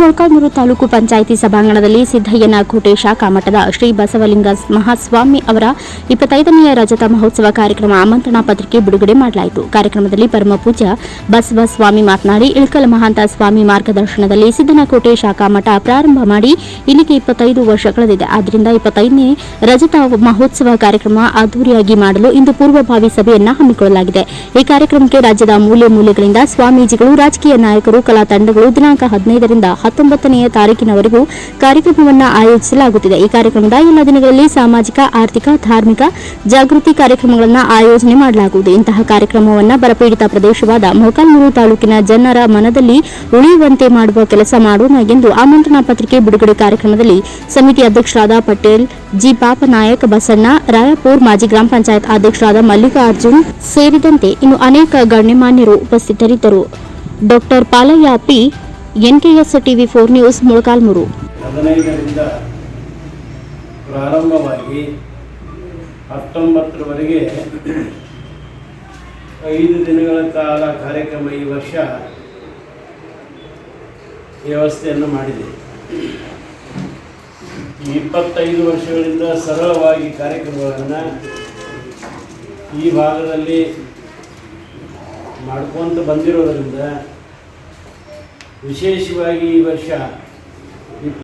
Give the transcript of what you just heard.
ಮೊಳಕಾಲ್ಮೂರು ತಾಲೂಕು ಪಂಚಾಯಿತಿ ಸಭಾಂಗಣದಲ್ಲಿ ಸಿದ್ದಯ್ಯನ ಕೋಟೆ ಶಾಖಾ ಮಠದ ಶ್ರೀ ಬಸವಲಿಂಗ ಮಹಾಸ್ವಾಮಿ ಅವರ ಇಪ್ಪತ್ತೈದನೆಯ ರಜತ ಮಹೋತ್ಸವ ಕಾರ್ಯಕ್ರಮ ಆಮಂತ್ರಣ ಪತ್ರಿಕೆ ಬಿಡುಗಡೆ ಮಾಡಲಾಯಿತು. ಕಾರ್ಯಕ್ರಮದಲ್ಲಿ ಪರಮಪೂಜ್ಯ ಬಸವಸ್ವಾಮಿ ಬಸವ ಸ್ವಾಮಿ ಮಾತನಾಡಿ, ಇಳಕಲ್ ಮಹಾಂತ ಸ್ವಾಮಿ ಮಾರ್ಗದರ್ಶನದಲ್ಲಿ ಸಿದ್ದನಕೋಟೆ ಶಾಖಾ ಮಠ ಪ್ರಾರಂಭ ಮಾಡಿ ಇಲ್ಲಿಗೆ ಇಪ್ಪತ್ತೈದು ವರ್ಷ ಕಳೆದಿದೆ. ಆದ್ದರಿಂದ ಇಪ್ಪತ್ತೈದನೇ ರಜತ ಮಹೋತ್ಸವ ಕಾರ್ಯಕ್ರಮ ಅದ್ದೂರಿಯಾಗಿ ಮಾಡಲು ಇಂದು ಪೂರ್ವಭಾವಿ ಸಭೆಯನ್ನು ಹಮ್ಮಿಕೊಳ್ಳಲಾಗಿದೆ. ಈ ಕಾರ್ಯಕ್ರಮಕ್ಕೆ ರಾಜ್ಯದ ಮೂಲೆ ಮೂಲೆಗಳಿಂದ ಸ್ವಾಮೀಜಿಗಳು, ರಾಜಕೀಯ ನಾಯಕರು, ಕಲಾ ತಂಡಗಳು ದಿನಾಂಕ ಹದಿನೈದರಿಂದ ಹತ್ತೊಂಬತ್ತನೆಯ ತಾರೀಕಿನವರೆಗೂ ಕಾರ್ಯಕ್ರಮವನ್ನು ಆಯೋಜಿಸಲಾಗುತ್ತಿದೆ. ಈ ಕಾರ್ಯಕ್ರಮದ ಎಲ್ಲ ದಿನಗಳಲ್ಲಿ ಸಾಮಾಜಿಕ, ಆರ್ಥಿಕ, ಧಾರ್ಮಿಕ ಜಾಗೃತಿ ಕಾರ್ಯಕ್ರಮಗಳನ್ನು ಆಯೋಜನೆ ಮಾಡಲಾಗುವುದು. ಇಂತಹ ಕಾರ್ಯಕ್ರಮವನ್ನು ಬರಪೀಡಿತ ಪ್ರದೇಶವಾದ ಮೊಕಾಲ್ಮೂರು ತಾಲೂಕಿನ ಜನರ ಮನದಲ್ಲಿ ಉಳಿಯುವಂತೆ ಮಾಡುವ ಕೆಲಸ ಮಾಡೋಣ ಎಂದು ಆಮಂತ್ರಣ ಪತ್ರಿಕೆ ಬಿಡುಗಡೆ ಕಾರ್ಯಕ್ರಮದಲ್ಲಿ ಸಮಿತಿ ಅಧ್ಯಕ್ಷರಾದ ಪಟೇಲ್, ಜಿ. ಪಾಪನಾಯಕ್, ಬಸಣ್ಣ, ರಾಯಪುರ್ ಮಾಜಿ ಗ್ರಾಮ ಪಂಚಾಯತ್ ಅಧ್ಯಕ್ಷರಾದ ಮಲ್ಲಿಕಾರ್ಜುನ್ ಸೇರಿದಂತೆ ಇನ್ನು ಅನೇಕ ಗಣ್ಯಮಾನ್ಯರು ಉಪಸ್ಥಿತರಿದ್ದರು. Doctor Palaiah P. NKS TV four news Molakalmuru. ಹದಿನೈದರಿಂದ ಪ್ರಾರಂಭವಾಗಿ ಹತ್ತೊಂಬತ್ತರವರೆಗೆ ಐದು ದಿನಗಳ ಕಾಲ ಕಾರ್ಯಕ್ರಮ ಈ ವರ್ಷ ವ್ಯವಸ್ಥೆಯನ್ನು ಮಾಡಿದೆ. ಇಪ್ಪತ್ತೈದು ವರ್ಷಗಳಿಂದ ಸರಳವಾಗಿ ಕಾರ್ಯಕ್ರಮಗಳನ್ನು ಈ ಭಾಗದಲ್ಲಿ ಮಾಡ್ಕೊತ ಬಂದಿರೋದರಿಂದ ವಿಶೇಷವಾಗಿ ಈ ವರ್ಷ